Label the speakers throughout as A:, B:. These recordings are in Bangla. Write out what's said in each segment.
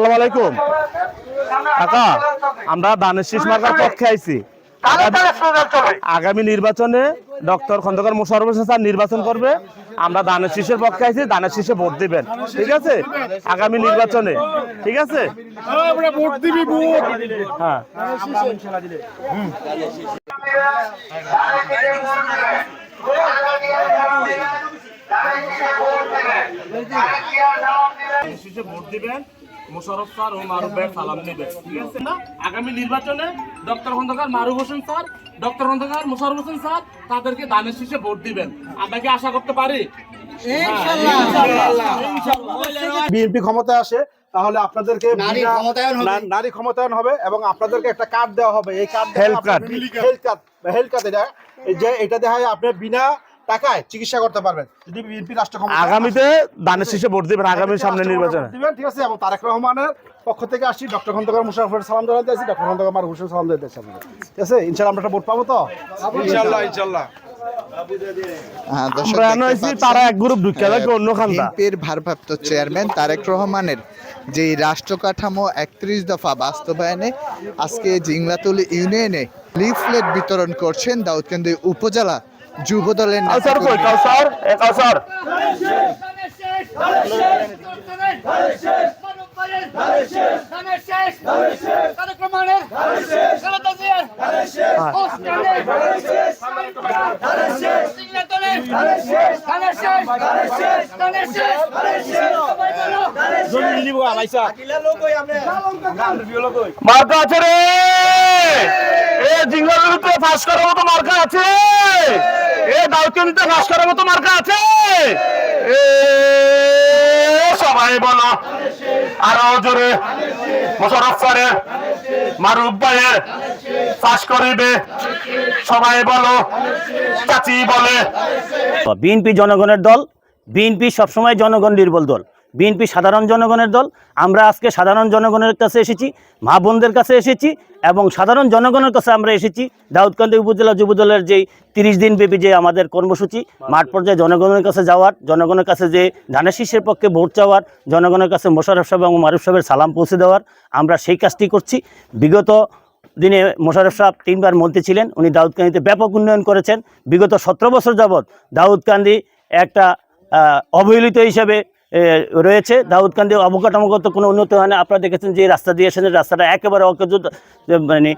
A: আসসালামু আলাইকুম। কাকা আমরা দানের শীষ মার্কার পক্ষে আইছি। আগামী নির্বাচনে ডক্টর খন্দকার মোশারফ স্যার নির্বাচন করবে। আমরা দানের শীষের পক্ষে আছি দানের শীষে ভোট দিবেন। ঠিক আছে? আগামী নির্বাচনে। ঠিক আছে? হ্যাঁ। শীষে ভোট দিবেন মোশারফ স্যার ও মারুফ ভাই সালাম নেবেন ঠিক আছে? না আগামী নির্বাচনে doctor Khondokar Maruf Hossain sir doctor Khondokar Mosharraf Hossain sir তাদেরকে দানের শীষে ভোট দিবেন। আমরা কি আশা করতে পারি?
B: বিএনপি ক্ষমতায় আসে তাহলে আপনাদেরকে
C: নারী ক্ষমতায়ন হবে।
B: নারী ক্ষমতায়ন হবে এবং আপনাদেরকে একটা কার্ড দেওয়া হবে। এই card
A: Health card.
B: Health card health card এটা। এই যে এটা দেখায় আপনি বিনা টাকায় চিকিৎসা করতে পারবেন। যদি বিএনপি রাষ্ট্র
A: আগামীতে দানের শীষে ভোট দিবেন আগামী সামনে নির্বাচনে।
B: দিবেন ঠিক আছে? এবং তারেক রহমানের পক্ষ থেকে আসছি ডক্টর খন্দকার মুশারফের সালাম জানাতে আসছি ডক্টর খন্দকার মার হোসেন সালাম জানাতে আপনাদের। ঠিক আছে? ইনশাআল্লাহ আমরা একটা ভোট পাবো তো? ইনশাআল্লাহ ইনশাআল্লাহ।
C: হ্যাঁ, দর্শক
A: আমরা
C: দেখতে
A: এনে আইছি,
C: পাচ্ছেন,
A: তারা এক গ্রুপ ঢুকে
C: আহ,
A: থাকে অন্য খান্দা
C: বিএনপির ভারপ্রাপ্ত চেয়ারম্যান তারেক রহমানের যে রাষ্ট্র কাঠামো একত্রিশ দফা বাস্তবায়নে আজকে জিংলাতুলি ইউনিয়নে লিফলেট বিতরণ করছেন দাউদকান্দি উপজেলা যুব দলের
A: কাউসার কই। কাউসার? এ কাউসার। মার্কা আছে রে! এ জিংলার বিরুদ্ধে ফাঁস করার মতো মার্কা আছে! এ দাউদকান্দিতে ফাঁস করার মতো মার্কা আছে। সবাই বলো। আরও জোরে। মোশারফ স্যারের মারুফ ভাইয়ের ফাঁস করিবে। সবাই বলো। চাচি বলে।
D: বিএনপি জনগণের দল, বিএনপি সবসময় জনগণ নির্বল দল। বিএনপি সাধারণ জনগণের দল, আমরা আজকে সাধারণ জনগণের কাছে এসেছি, মা বোনদের কাছে এসেছি এবং সাধারণ জনগণের কাছে আমরা এসেছি দাউদকান্দি উপজেলা যুব দলের যেই তিরিশ দিন ব্যাপী যে আমাদের কর্মসূচি, মাঠ পর্যায়ে জনগণের কাছে যাওয়ার, জনগণের কাছে যে ধানের শীষের পক্ষে ভোট চাওয়ার, জনগণের কাছে মোশারফ সাহেব এবং মারুফ সাহেবের সালাম পৌঁছে দেওয়ার, আমরা সেই কাজটি করছি। বিগত দিনে মোশারফ সাহেব তিনবার মন্ত্রী ছিলেন, উনি দাউদকান্দিতে ব্যাপক উন্নয়ন করেছেন। বিগত সতেরো বছর যাবৎ দাউদকান্দি একটা অবহেলিত হিসাবে রয়েছে। দাউদকান্দি অবকাঠামোগত কোনো উন্নতি হয় না। আপনারা দেখেছেন যে রাস্তা দিয়ে এসেছেন, রাস্তাটা একেবারে অকেজ মানে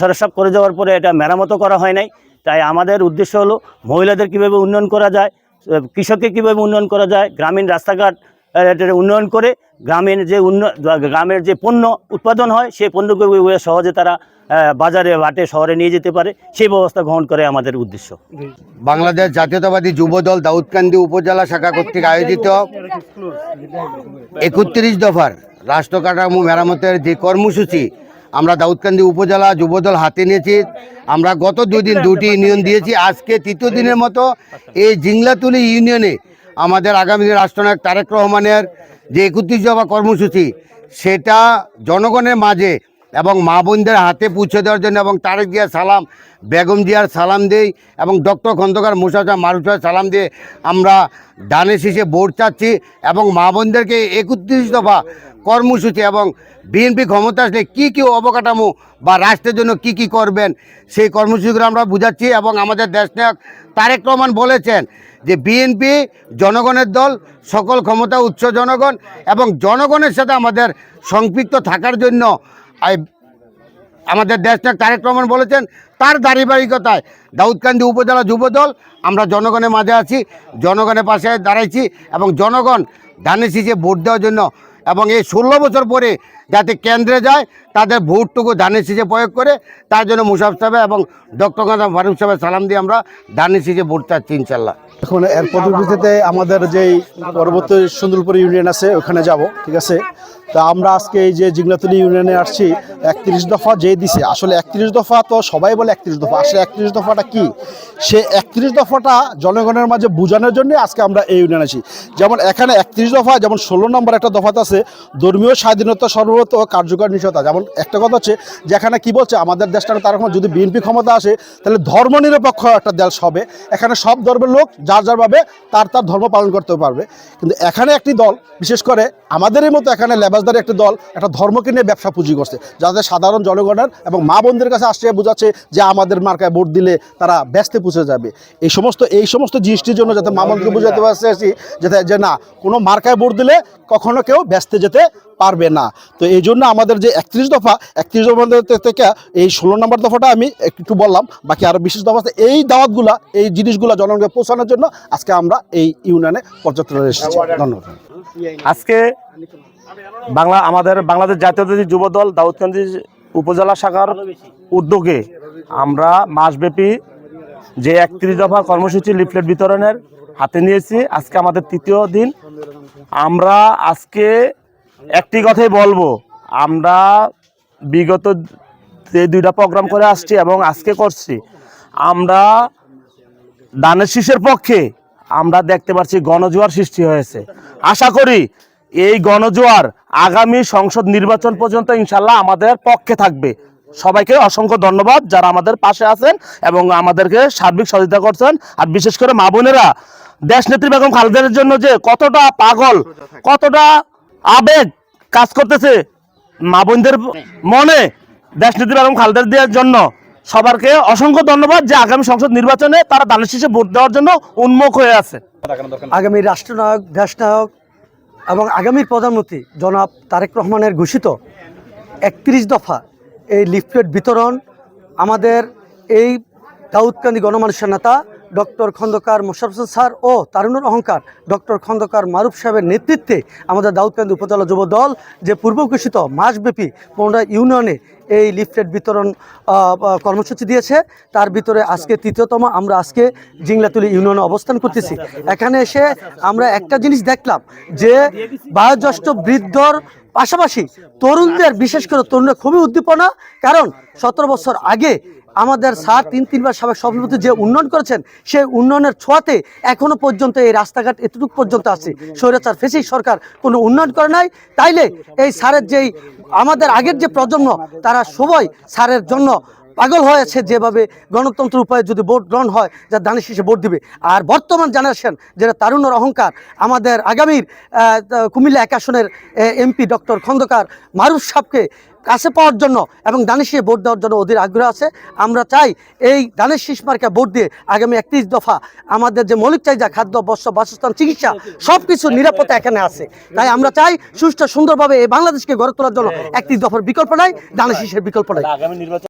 D: সাহেব করে যাওয়ার পরে এটা মেরামতো করা হয় নাই। তাই আমাদের উদ্দেশ্য হলো মহিলাদের কীভাবে উন্নয়ন করা যায় কৃষককে কীভাবে উন্নয়ন করা যায়, গ্রামীণ রাস্তাঘাট উন্নয়ন করে গ্রামীণ যে উন্ন, গ্রামের যে পণ্য উৎপাদন হয়, সেই পণ্যগুলো সহজে তারা বাজারে বাটে শহরে নিয়ে যেতে পারে, সেই ব্যবস্থা গ্রহণ করে আমাদের উদ্দেশ্য।
E: বাংলাদেশ জাতীয়তাবাদী যুবদল দাউদকান্দি উপজেলা শাখা কর্তৃক আয়োজিত একত্রিশ দফার রাষ্ট্র কাঠামো মেরামতের যে কর্মসূচি আমরা দাউদকান্দি উপজেলা যুবদল হাতে নিয়েছি। আমরা গত দুই দিন দুটি ইউনিয়ন দিয়েছি। আজকে তৃতীয় দিনের মতো এই জিংলাতুলি ইউনিয়নে আমাদের আগামী দিনে রাষ্ট্রনায়ক তারেক রহমানের যে একত্রিশ দফা কর্মসূচি, সেটা জনগণের মাঝে এবং মা বোনদের হাতে পৌঁছে দেওয়ার জন্য এবং তারেক জিয়ার সালাম, বেগম জিয়ার সালাম দেই এবং ডক্টর খন্দকার মুসাজা মারুফার সালাম দিয়ে আমরা ডানে শীষে ভোট চাচ্ছি এবং মা বোনদেরকে একত্রিশ দফা কর্মসূচি এবং বিএনপি ক্ষমতা আসলে কী কী অবকাঠামো বা রাষ্ট্রের জন্য কি কি করবেন, সেই কর্মসূচিগুলো আমরা বুঝাচ্ছি এবং আমাদের দেশনায়ক তারেক রহমান বলেছেন যে বিএনপি জনগণের দল, সকল ক্ষমতা উচ্চ জনগণ এবং জনগণের সাথে আমাদের সম্পৃক্ত থাকার জন্য আমাদের দেশনায়ক তারেক রহমান বলেছেন, তার দাঁড়িবাড়িকতায় দাউদকান্দি উপজেলা যুবদল, আমরা জনগণের মাঝে আছি, জনগণের পাশে দাঁড়াইছি এবং জনগণ ধানে শীষে ভোট দেওয়ার জন্য এবং এই ষোলো বছর পরে যাতে কেন্দ্রে যায়, তাদের ভোটটুকু ধানের শীষে প্রয়োগ করে, তার জন্য মুসাফ সাহেব এবং ডক্টর কালাম ফারুক সাহেবের সালাম দিয়ে আমরা ধানের শীষে ভোট চাচ্ছি ইনশাল্লাহ।
B: এখন এর পদ্ধতিতে আমাদের যেই পরবর্তী সুন্দরপুর ইউনিয়ন আছে, ওখানে যাব, ঠিক আছে? তা আমরা আজকে এই যে জিগনাতলি ইউনিয়নে আসছি, একত্রিশ দফা যে দিছে, আসলে একত্রিশ দফা তো সবাই বলে একত্রিশ দফা, আসলে একত্রিশ দফাটা কি? সে একত্রিশ দফাটা জনগণের মাঝে বোঝানোর জন্য আজকে আমরা এই ইউনিয়ন আছি। যেমন এখানে একত্রিশ দফা, যেমন ষোলো নম্বর একটা দফাতে আছে, ধর্মীয় স্বাধীনতা সর্বত কার্যকর নিষেধা যেমন একটা কথা হচ্ছে যে এখানে কি বলছে, আমাদের দেশটা তার যদি বিএনপি ক্ষমতা আসে, তাহলে ধর্ম নিরপেক্ষ একটা দেশ হবে। এখানে সব ধর্মের লোক যার যারভাবে তার তার ধর্ম পালন করতে পারবে। কিন্তু এখানে একটি দল, বিশেষ করে আমাদেরই মতো এখানে লেবাসদারি একটি দল, একটা ধর্মকে নিয়ে ব্যবসা পুঁজি করছে, যাতে সাধারণ জনগণের এবং মা বোনদের কাছে আসছে বোঝাচ্ছে যে আমাদের মার্কায় ভোট দিলে তারা ব্যস্তে পুষে যাবে। এই সমস্ত এই সমস্ত জিনিসটির জন্য যাতে মা বোনকে বুঝাতে পারছি যাতে, যে না, কোনো মার্কায় ভোট দিলে কখনো কেউ ব্যস্তে যেতে পারবে না। তো এই জন্য আমাদের যে একত্রিশ দফা একত্রিশ দফা থেকে এই ষোলো নম্বর দফাটা আমি একটু বললাম, বাকি আরও বিশেষ দফা এই দাওয়াতগুলা, এই জিনিসগুলা জনগণকে পৌঁছানোর জন্য আজকে আমরা এই ইউনিয়নে পর্যটনে এসেছি ধন্যবাদ।
A: আজকে বাংলা আমাদের বাংলাদেশ জাতীয়তাবাদী যুব দল দাউদকান্দি উপজেলা শাখার উদ্যোগে আমরা মাসব্যাপী যে একত্রিশ দফা কর্মসূচি লিফলেট বিতরণের হাতে নিয়েছি। আজকে আমাদের তৃতীয় দিন। আমরা আজকে একটি কথাই বলব, আমরা বিগত যে দুইটা প্রোগ্রাম করে আসছি এবং আজকে করছি, আমরা দানের শীষের পক্ষে আমরা দেখতে পাচ্ছি গণজোয়ার সৃষ্টি হয়েছে। আশা করি এই গণজোয়ার আগামী সংসদ নির্বাচন পর্যন্ত ইনশাল্লাহ আমাদের পক্ষে থাকবে। সবাইকে অসংখ্য ধন্যবাদ যারা আমাদের পাশে আছেন এবং আমাদেরকে সার্বিক সহযোগিতা করছেন। আর বিশেষ করে মা বোনেরা দেশ নেত্রী বেগম খালেদার জন্য যে কতটা পাগল, কতটা আবেগ কাজ করতেছে মা বোনদের মনে দেশ নেত্রী বেগম খালেদা দেওয়ার জন্য। সবারকে অসংখ্য ধন্যবাদ যে আগামী সংসদ নির্বাচনে তারা দানের শীষে ভোট দেওয়ার জন্য উন্মুখ হয়ে আছে।
F: আগামী রাষ্ট্রনায়ক, দেশনায়ক এবং আগামীর প্রধানমন্ত্রী জনাব তারেক রহমানের ঘোষিত একত্রিশ দফা এই লিফলেট বিতরণ আমাদের এই দাউদকান্দি গণমানুষের নেতা ডক্টর খন্দকার মোশারফ স্যার ও তারুণের অহংকার ডক্টর খন্দকার মারুফ সাহেবের নেতৃত্বে আমাদের দাউদকান্দি উপজেলা যুব দল যে পূর্ব ঘোষিত মাসব্যাপী পনেরো ইউনিয়নে এই লিফলেট বিতরণ কর্মসূচি দিয়েছে। তার ভিতরে আজকে তৃতীয়তম, আমরা আজকে জিংলাতুলি ইউনিয়নে অবস্থান করতেছি। এখানে এসে আমরা একটা জিনিস দেখলাম, যে বয়োজ্যেষ্ঠ বৃদ্ধর পাশাপাশি তরুণদের, বিশেষ করে তরুণরা খুবই উদ্দীপনা, কারণ সতেরো বছর আগে আমাদের স্যার তিন তিনবার সাবেক সভাপতি যে উন্নয়ন করেছেন, সেই উন্নয়নের ছোঁয়াতে এখনও পর্যন্ত এই রাস্তাঘাট এতটুকু পর্যন্ত আছে। স্বৈরাচার ফেসি সরকার কোনো উন্নয়ন করে নাই। তাইলে এই স্যারের যেই আমাদের আগের যে প্রজন্ম, তারা সবাই স্যারের জন্য পাগল হয়েছে যেভাবে গণতন্ত্র উপায়ে যদি ভোট গ্রহণ হয় যা দানের শেষে ভোট দিবে। আর বর্তমান জেনারেশন যেটা তারুণ্যর অহংকার আমাদের আগামীর কুমিল্লা এক আসনের এমপি ডক্টর খন্দকার মারুফ সাহকে কাছে পাওয়ার জন্য এবং দানের শীষে ভোট দেওয়ার জন্য ওদের আগ্রহ আছে। আমরা চাই এই দানের শীষ মার্কা ভোট দিয়ে আগামী একত্রিশ দফা আমাদের যে মৌলিক চাহিদা খাদ্য বস্ত্র বাসস্থান চিকিৎসা সব কিছু নিরাপত্তা এখানে আছে। তাই আমরা চাই সুষ্ঠু সুন্দরভাবে এই বাংলাদেশকে গড়ে তোলার জন্য একত্রিশ দফার বিকল্প নাই দানের শীষের বিকল্প নাই।
D: আগামী নির্বাচন